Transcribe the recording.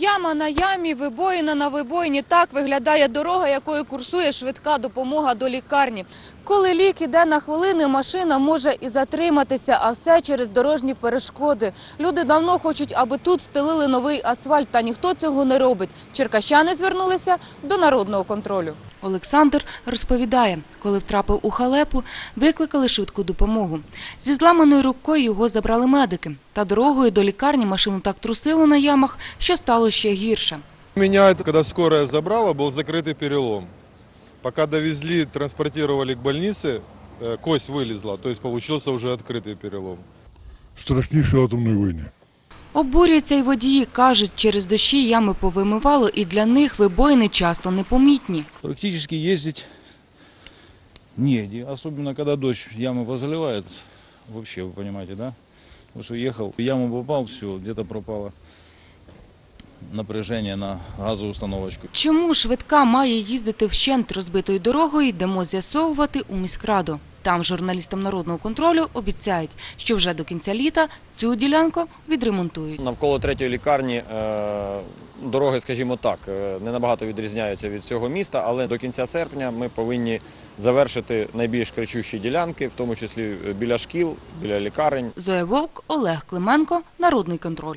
Яма на ямі, вибоїна на вибоїні. Так виглядає дорога, якою курсує швидка допомога до лікарні. Коли лік іде на хвилини, машина може і затриматися, а все через дорожні перешкоди. Люди давно хочуть, аби тут стелили новий асфальт, та ніхто цього не робить. Черкащани звернулися до народного контролю. Олександр розповідає, коли втрапив у халепу, викликали швидку допомогу. Зі зламаною рукою його забрали медики. Та дорогою до лікарні машину так трусило на ямах, що стало ще гірше. Меня, это, когда скорая забрала, был закрытый перелом. Пока довезли, транспортировали к больнице, э, кость вылезла, то есть получился уже открытый перелом. страшнішої атомної війни. Обурюються й водії, кажуть, через дощі ями повимивало і для них вибоїни часто непомітні. Практично їздити негде, особливо коли дощ ями возаливает. взагалі, ви розумієте, да? Вот что ехал, яму попал, все, где-то пропало напряжение на газоустановочку. Чому швидка має їздити вщент розбитою дорогою, йдемо з'ясовувати у міськраду. Там журналістам народного контролю обіцяють, що вже до кінця літа цю ділянку відремонтують. Навколо третьої лікарні е, дороги, скажімо так, е, не набагато відрізняються від цього міста, але до кінця серпня ми повинні завершити найбільш кричущі ділянки, в тому числі біля шкіл, біля лікарень. Зоя Вовк, Олег Клименко, Народний контроль.